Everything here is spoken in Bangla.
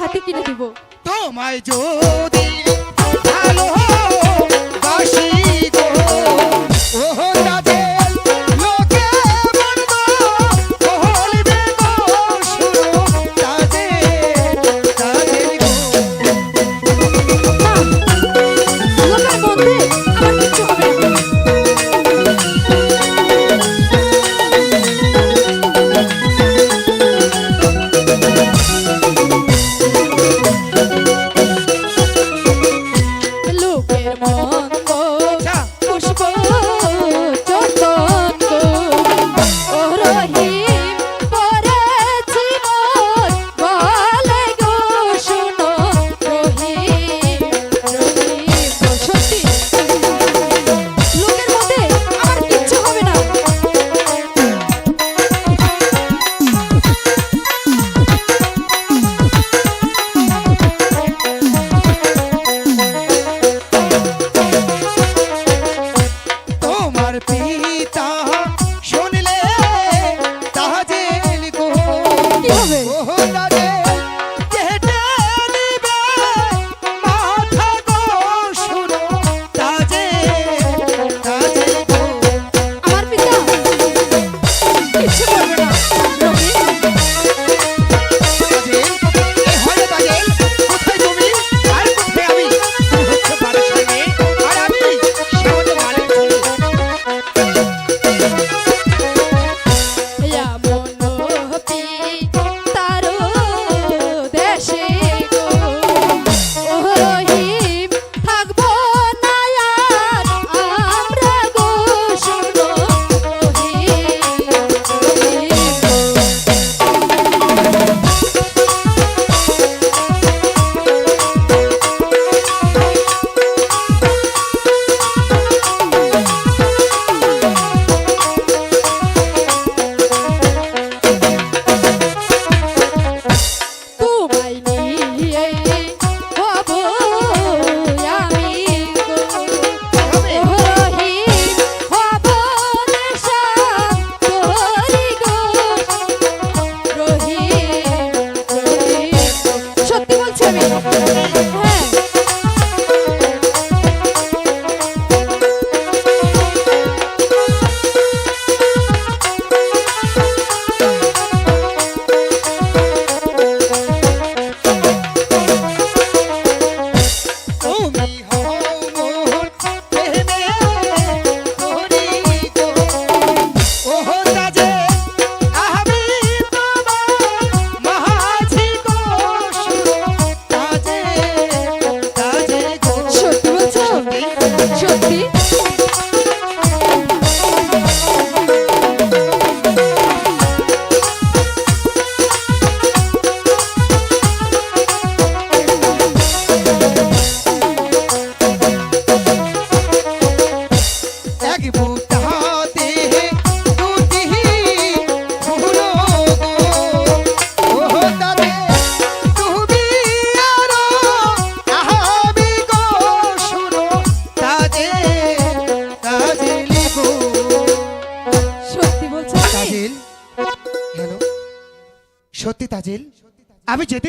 হাতে কিনে দিব তোমায় যদি সত্যি তাজিল? আমি যেদিন